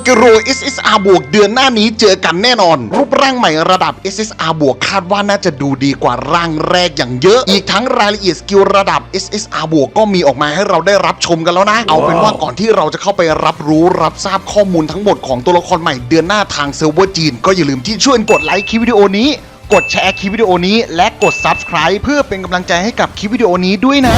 เกโร SSR บวกเดือนหน้านี้เจอกันแน่นอน รูปร่างใหม่ระดับ SSR บวกคาดว่าน่าจะดูดีกว่าร่างแรกอย่างเยอะ อีกทั้งรายละเอียดสกิลระดับ SSR บวกก็มีออกมาให้เราได้รับชมกันแล้วนะ เอาเป็นว่าก่อนที่เราจะเข้าไปรับรู้รับทราบข้อมูลทั้งหมดของตัวละครใหม่เดือนหน้าทางเซิร์ฟเวอร์จีน ก็อย่าลืมที่ช่วยกดไลค์คลิปวิดีโอนี้กดแชร์คลิปวิดีโอนี้ และกด Subscribe เพื่อเป็นกำลังใจให้กับคลิปวิดีโอนี้ด้วยนะ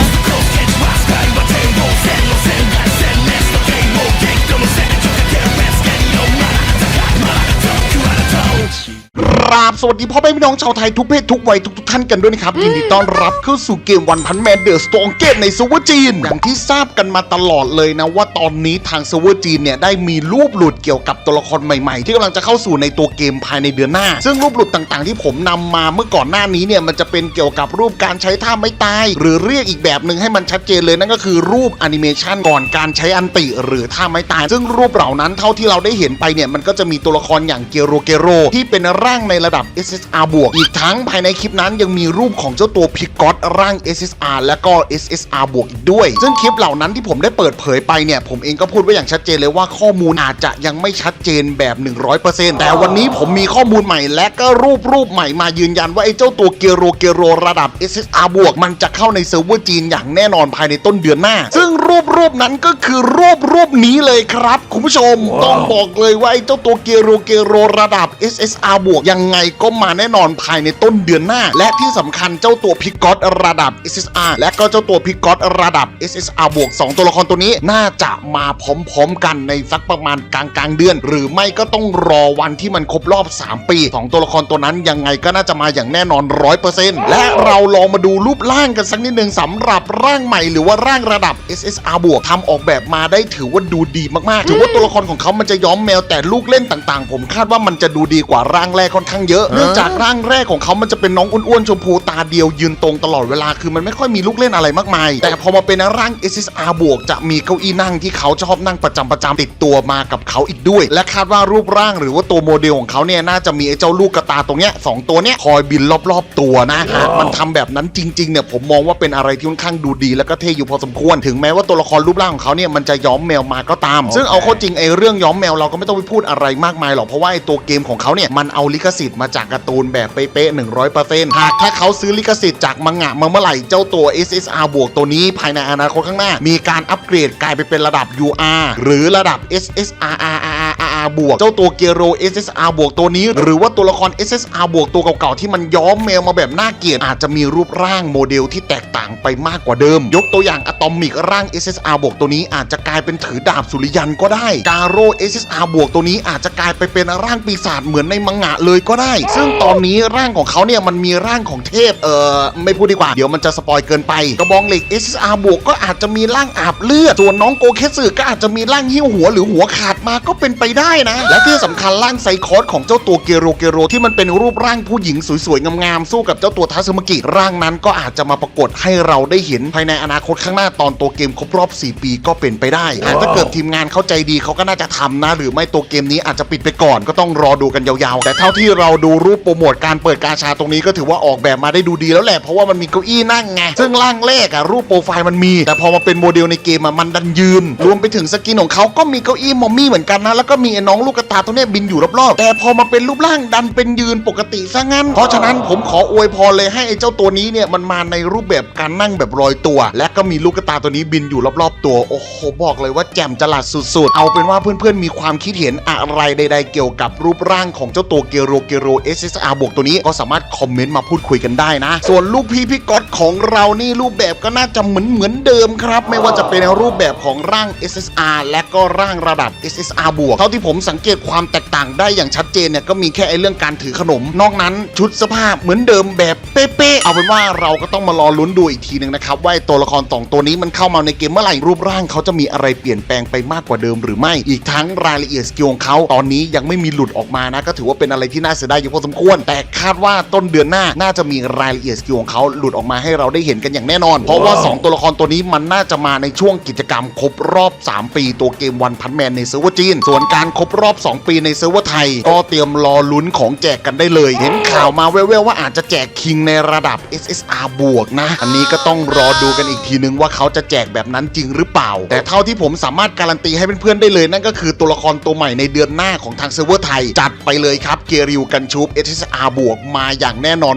ครับสวัสดีพ่อแม่พี่น้องชาวไทยทุกเพศทุกวัยทุกทุกๆท่านกันด้วยนะครับยินดีต้อนรับเข้าสู่เกมวันพันแมนเดอร์สตองเกตในซูเวอร์จีนอย่างที่ทราบกันมาตลอดเลยนะว่าตอนนี้ทางซูเวอร์จีนเนี่ยได้มีรูปหลุดเกี่ยวกับตัวละครใหม่ๆ ที่กำลังจะเข้าสู่ในตัวเกมภายในเดือนหน้า ซึ่งรูปหลุดต่างๆ ที่ผมนำมาเมื่อก่อนหน้านี้เนี่ยมันจะเป็นเกี่ยวกับรูปการใช้ท่าไม่ตาย หรือเรียกอีกแบบหนึ่งให้มันชัดเจนเลยนั่นก็คือรูปแอนิเมชันก่อนการใช้อันติหรือท่าไม่ตาย ซึ่งรูปเหล่านั้นเท่าที่เราได้เห็นไปเนี่ยมันก็จะมีตัวละครอย่างเกโรเกโรที่เป็นร่างในระดับ SSR บวก อีกทั้งภายในคลิปนั้นยังมีรูปของเจ้าตัวพิกอตร่าง SSR และก็ SSR บวกอีกด้วย ซึ่งคลิปเหล่านั้นที่ผมได้เปิดเผยไปเนี่ย ผมเองก็พูดไว้อย่างชัดเจนเลยว่าข้อมูลอาจจะยังไม่ชัดเจนแบบ 100%แต่วันนี้ผมมีข้อมูลใหม่ และก็รูปรูปใหม่มายืนยันว่าไอ้เจ้าตัวเกโรเกโรระดับ SSR บวกมันจะเข้าในเซิร์ฟเวอร์จีนอย่างแน่นอนภายในต้นเดือนหน้า ซึ่งรูปรูปนั้นก็คือรูปรูปนี้เลยครับ คุณผู้ชม ต้องบอกเลยว่าไอ้เจ้าตัวเกโรเกโรระดับ SSR บวกยังไงก็มาแน่นอนภายในต้นเดือนหน้า และที่สำคัญเจ้าตัวพิกอตระดับ SSR และก็เจ้าตัวพิกอตระดับ SSR บวก2ตัวละครตัวนี้น่าจะมาพร้อมๆกันในสักประมาณกลางกลางเดือน หรือไม่ก็ต้องรอวันที่มันครบรอบ 3 ปีของตัวละครตัวนั้นยังไงก็น่าจะมาอย่างแน่นอน 100%และเราลองมาดูรูปร่างกันสักนิดหนึ่งสำหรับร่างใหม่หรือว่าร่างระดับ SSR บวกทำออกแบบมาได้ถือว่าดูดีมากๆ ถือว่าตัวละครของเขามันจะย้อมแมวแต่ลูกเล่นต่างๆ ผมคาดว่ามันจะดูดีกว่าร่างแรกค่อนข้างเยอะ เนื่องจากร่างแรกของเขามันจะเป็นน้องอ้วนๆชมพูตาเดียวยืนตรงตลอดเวลาคือมันไม่ค่อยมีลูกเล่นอะไรมากมาย แต่พอมาเป็นร่าง SSR บวกจะมีเก้าอี้นั่งที่เขาชอบนั่งประจำประจำติดตัวมากับเขาอีกด้วย และคาดว่ารูปร่างหรือว่าตัวโมเดลของเขาเนี่ยน่าจะมีไอ้เจ้าลูกกระตาตรงเนี้ยสองตัวเนี้ยคอยบินรอบๆตัวนะหากมันทำแบบนั้นจริงๆเนี่ยผมมองว่าเป็นอะไรที่ค่อนข้างดูดี แล้วก็เท่อยู่พอสมควร ถึงแม้ว่าตัวละครรูปร่างของเขาเนี่ยมันจะย้อมแมวมาก็ตาม ซึ่งเอาเข้าจริงไอ้เรื่องย้อมแมวเราก็ไม่ต้องไปพูดอะไรมากมายหรอกเพราะว่าไอ้ตัวเกมของเขาเนี่ยมันเอาลิขสิทธิ์มาจากการ์ตูนแบบเป๊ะๆหนึ่งร้อยเปอร์เซ็นต์หากถ้าเขาซื้อลิขสิทธิ์จากมังงะมาเมื่อไหร่เจ้าตัว SSR บวกตัวนี้ภายในอนาคตข้างหน้า มีการอัปเกรดกลายไปเป็นระดับ UR หรือระดับ SSR RR บวกเจ้าตัวเกโร SSR บวกตัวนี้ หรือว่าตัวละคร SSR บวกตัวเก่าๆที่มันย้อมแมวมาแบบน่าเกลียดอาจจะมีรูปร่างโมเดลที่แตกต่างไปมากกว่าเดิม ยกตัวอย่างอะตอมิกร่าง SSR บวกตัวนี้อาจจะกลายเป็นถือดาบสุริยันก็ได้กาโร SSR บวกตัวนี้อาจจะกลายไปเป็นร่างปีศาจเหมือนในมังงะเลยก็ได้ ซึ่งตอนนี้ร่างของเขาเนี่ยมันมีร่างของเทพเออไม่พูดดีกว่าเดี๋ยวมันจะสปอยเกินไป กระบองเหล็ก SSR บวกก็อาจจะมีร่างอาบเลือดส่วนน้องโกเคสึก็อาจจะมีร่างหิ้วหัวหรือหัวขาดมาก็เป็นไปได้นะ และที่สำคัญร่างไซคอสของเจ้าตัวเกโรเกโรที่มันเป็นรูปร่างผู้หญิงสวยๆ งามๆ สู้กับเจ้าตัวทัสึมากิร่างนั้นก็อาจจะมาปรากฏให้เราได้เห็นภายในอนาคตข้างหน้าตอนตัวเกมครบรอบ 4 ปีก็เป็นไปได้หากถ้าเกิดทีมงานเข้าใจดีเขาก็น่าจะทำนะ หรือไม่ตัวเกมนี้อาจจะปิดไปก่อนก็ต้องรอดูกันยาวๆ แต่เท่าที่เราดูรูปโปรโมทการเปิดกาชาตรงนี้ก็ถือว่าออกแบบมาได้ดูดีแล้วแหละเพราะว่ามันมีเก้าอี้นั่งไงซึ่งร่างแรกอะรูปโปรไฟล์มันมี แต่พอมาเป็นโมเดลในเกมอะมันดันยืน รวมไปถึงสกินของเขาก็มีเก้าอี้มอมมี่เหมือนกันนะแล้วก็มีไอ้น้องลูกกระตาตัวเนี้ยบินอยู่รอบๆแต่พอมาเป็นรูปร่างดันเป็นยืนปกติซะงั้น เพราะฉะนั้นผมขออวยพรเลยให้ไอ้เจ้าตัวนี้เนี่ยมันมาในรูปแบบการนั่งแบบลอยตัว และก็มีลูกกระตาตัวนี้บินอยู่รอบๆ ตัวโอ้โหบอกเลยว่าแจ่มจลัดสุดๆ เอาเป็นว่าเพื่อนๆมีความคิดเห็นอะไรใด ๆ เกี่ยวกับรูปร่างของเจ้าตัวเกโรเกโร SSR บวกตัวนี้ก็สามารถคอมเมนต์มาพูดคุยกันได้นะ ส่วนลูกพี่พี่ก๊อตของเรานี่รูปแบบก็น่าจะเหมือนเหมือนเดิมครับ ไม่ว่าจะเป็นรูปแบบของร่าง SSR และก็ร่างระดับ SSR บวกเท่าที่ผมสังเกตความแตกต่างได้อย่างชัดเจนเนี่ยก็มีแค่ไอ้เรื่องการถือขนม นอกนั้นชุดเสภาพเหมือนเดิมแบบเป๊ะๆเอาเป็นว่าเราก็ต้องมารอลุ้นดูอีกทีหนึ่งนะครับว่าไอ้ตัวละครสองตัวนี้มันเข้ามาในเกมเมื่อไหร่รูปร่างเขาจะมีอะไรเปลี่ยนแปลงไปมากกว่าเดิมหรือไม่อีกทั้งรายละเอียดสกิลของเขาตอนนี้ยังไม่มีหลุดออกมานะก็ถือว่าเป็นอะไรที่น่าเสียดายอยู่พอสมควร แต่คาดว่าต้นเดือนหน้าน่าจะมีรายละเอียดสกิลของเขาหลุดออกมาใให้เราได้เห็นกันอย่างแน่นอน เพราะว่า 2 ตัวละครตัวนี้มันน่าจะมาในช่วงกิจกรรมครบรอบ 3 ปีตัวเกมวันพันแมนในเซิร์ฟเวอร์จีนส่วนการครบรอบ 2 ปีในเซิร์ฟเวอร์ไทย ก็เตรียมรอลุ้นของแจกกันได้เลย เห็นข่าวมาแว่วๆว่าอาจจะแจกคิงในระดับ SSR บวกนะ อันนี้ก็ต้องรอดูกันอีกทีนึงว่าเขาจะแจกแบบนั้นจริงหรือเปล่า แต่เท่าที่ผมสามารถการันตีให้เพื่อนๆได้เลยนั่นก็คือตัวละครตัวใหม่ในเดือนหน้าของทางเซิร์ฟเวอร์ไทย จัดไปเลยครับเกริวกันชูป SSR บวกมาอย่างแน่นอน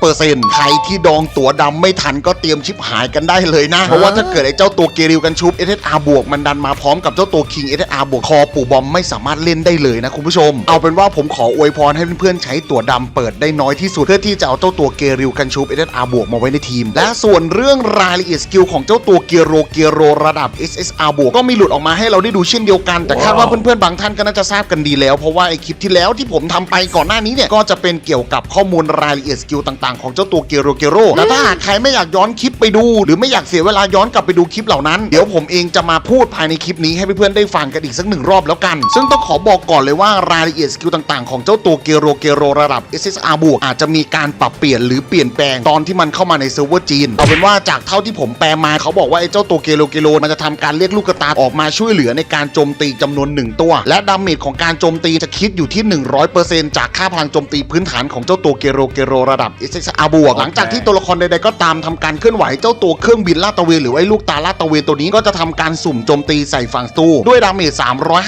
100%ใครที่ดองตั๋วดำไม่ทันก็เตรียมชิปหายกันได้เลยนะ เพราะว่าถ้าเกิดไอ้เจ้าตัวเกริวกันชูป SSR บวกมันดันมาพร้อมกับเจ้าตัวคิง SSR บวกคอปู่บอมไม่สาามารถเล่นได้เลยนะคุณผู้ชม เอาเป็นว่าผมขออวยพรให้เพื่อนๆใช้ตัวดำเปิดได้น้อยที่สุด เพื่อที่จะเอาเจ้าตัวเกริวกันชูป SSR บวกมาไว้ในทีม และส่วนเรื่องรายละเอียดสกิลของเจ้าตัวเกโรเกโรระดับ SSR บวกก็มีหลุดออกมาให้เราได้ดูเช่นเดียวกัน แต่คาดว่าเพื่อนๆบางท่านก็น่าจะทราบกันดีแล้ว เพราะว่าไอคลิปที่แล้วที่ผมทำไปก่อนหน้านี้เนี่ยก็จะเป็นเกี่ยวกับข้อมูลรายละเอียดสกิลต่างๆของเจ้าตัวเกโรเกโรแต่ถ้าหากใครไม่อยากย้อนคลิปไปดู หรือไม่อยากเสียเวลาย้อนกลับไปดูคลิปเหล่านั้น เดี๋ยวผมเองจะมาพูดภายในคลิปนี้ให้เพื่อนๆได้ฟังกันอีกสักหนึ่งรอบแล้วกัน ซึ่งต้องขอบอกก่อนเลยว่ารายละเอียดสกิลต่างๆ ของเจ้าตัวเกโรเกโรระดับ SSR บวกอาจจะมีการปรับเปลี่ยนหรือเปลี่ยนแปลงตอนที่มันเข้ามาในเซิร์ฟเวอร์จีนเอาเป็นว่าจากเท่าที่ผมแปลมาเขาบอกว่าไอ้เจ้าตัวเกโรเกโรมันจะทำการเรียกลูกกระตาออกมาช่วยเหลือในการโจมตีจำนวนหนึ่งตัว และดาเมจของการโจมตีจะคิดอยู่ที่ 100%จากค่าพลังโจมตีพื้นฐานของเจ้าตัวเกโรเกโรระดับ SSR บวกหลังจากที่ตัวละครใดๆก็ตามทำการเคลื่อนไหวเจ้าตัวเครื่องบินลาดตระเวนหรือไอ้ลูกตาลาดตระเวนตัวนี้ก็จะทำการสุ่มโจมตีใส่ฝั่งตรูด้วยดาเมจ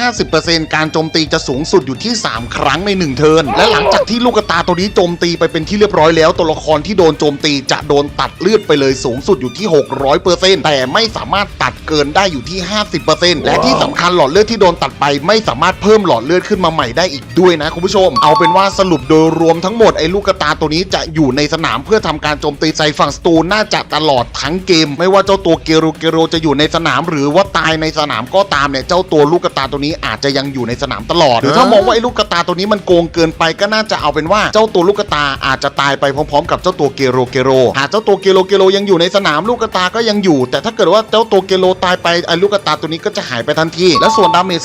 350%การโจมตีจะสูงสุดอยู่ที่ 3 ครั้งใน 1 เทิร์นและหลังจากที่ลูกตาตัวนี้โจมตีไปเป็นที่เรียบร้อยแล้ว ตัวละครที่โดนโจมตีจะโดนตัดเลือดไปเลยสูงสุดอยู่ที่ 600%แต่ไม่สามารถตัดเกินได้อยู่ที่ 50%และที่สำคัญหลอดเลือดที่โดนตัดไป ไม่สามารถเพิ่มหลอดเลือดขึ้นมาใหม่ได้อีกด้วยนะคุณผู้ชม เอาเป็นว่าสรุปโดยรวมทั้งหมดไอ้ลูกตาตัวนี้จะอยู่ในสนามเพื่อทำการโจมตีใส่ฝั่งศัตรูน่าจะตลอดทั้งเกม ไม่ว่าเจ้าตัวเกโรเกโรจะอยู่ในสนาม หรือว่าตายในสนามก็ตามเนี่ยเจ้าตัวลูกตาตัวนี้อาจจะยังอยในสนามตลอด หรือถ้ามองว่าไอ้ลูกกระตาตัวนี้มันโกงเกินไปก็น่าจะเอาเป็นว่าเจ้าตัวลูกกระตาอาจจะตายไปพร้อมๆ กับเจ้าตัวเกโรเกโร หากเจ้าตัวเกโรเกโรยังอยู่ในสนามลูกกระตาก็ยังอยู่ แต่ถ้าเกิดว่าเจ้าตัวเกโรตายไปไอ้ลูกกระตาตัวนี้ก็จะหายไปทันทีและส่วนดาเมจ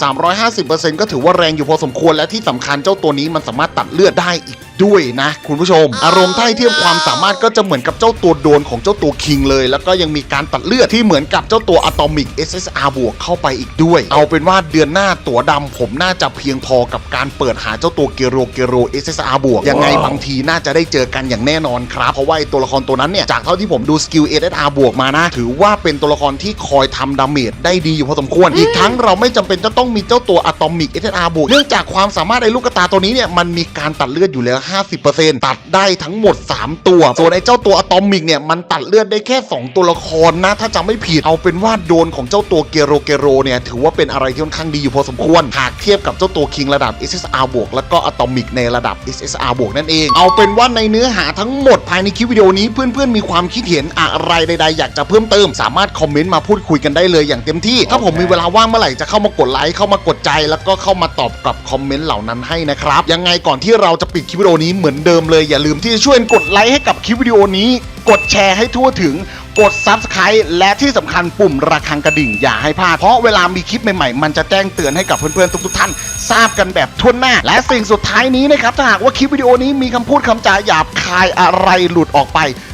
350%ก็ถือว่าแรงอยู่พอสมควรและที่สำคัญเจ้าตัวนี้มันสามารถตัดเลือดได้อีก ด้วยนะคุณผู้ชม อารมณ์ถ้าให้เทียบความสามารถก็จะเหมือนกับเจ้าตัวโดนของเจ้าตัวคิงเลย แล้วก็ยังมีการตัดเลือดที่เหมือนกับเจ้าตัวอะตอมิก SSR บวกเข้าไปอีกด้วย เอาเป็นว่าเดือนหน้าตั๋วดำผมน่าจะเพียงพอกับการเปิดหาเจ้าตัวเกโรเกโร SSR บวกยังไงบางทีน่าจะได้เจอกันอย่างแน่นอนครับ เพราะว่าไอ้ตัวละครตัวนั้นเนี่ย จากเท่าที่ผมดูสกิล SSR บวกมานะ ถือว่าเป็นตัวละครที่คอยทำดาเมจได้ดีอยู่พอสมควร อีกทั้งเราไม่จำเป็นจะต้องมีเจ้าตัวอะตอมิก SSR บวกเนื่องจากความสามารถไอ้ลูกกระตาตัวนี้เนี่ยมันมีการตัดเลือดอยู่แล้ว50%ตัดได้ทั้งหมด 3 ตัว ส่วนไอ้เจ้าตัวอะตอมิกเนี่ยมันตัดเลือดได้แค่ 2 ตัวละครนะ ถ้าจำไม่ผิดเอาเป็นว่าโดนของเจ้าตัวเกโรเกโรเนี่ยถือว่าเป็นอะไรที่ค่อนข้างดีอยู่พอสมควรหากเทียบกับเจ้าตัวคิงระดับ SSR บวกแล้วก็อะตอมิกในระดับ SSR บวกนั่นเอง เอาเป็นว่าในเนื้อหาทั้งหมดภายในคลิปวิดีโอนี้เพื่อนๆมีความคิดเห็นอะไรใด ๆ อยากจะเพิ่มเติม สามารถคอมเมนต์มาพูดคุยกันได้เลยอย่างเต็มที่ ถ้าผมมีเวลาว่างเมื่อไหร่จะเข้ามากดไลค์เข้ามากดใจ แล้วก็เข้ามาตอบกลับคอมเมนต์เหล่านั้นให้นะครับยังไงก่อนที่เราจะปิดคลิปวิดีโอนี้เหมือนเดิมเลย อย่าลืมที่จะช่วยกดไลค์ให้กับคลิปวิดีโอนี้ กดแชร์ให้ทั่วถึงกด Subscribe และที่สำคัญปุ่มระฆังกระดิ่งอย่าให้พลาด เพราะเวลามีคลิปใหม่ๆ มันจะแจ้งเตือนให้กับเพื่อนๆ ทุกๆท่าน ทราบกันแบบทั่วหน้า และสิ่งสุดท้ายนี้นะครับ ถ้าหากว่าคลิปวิดีโอนี้มีคำพูดคำจาหยาบคายอะไรหลุดออกไป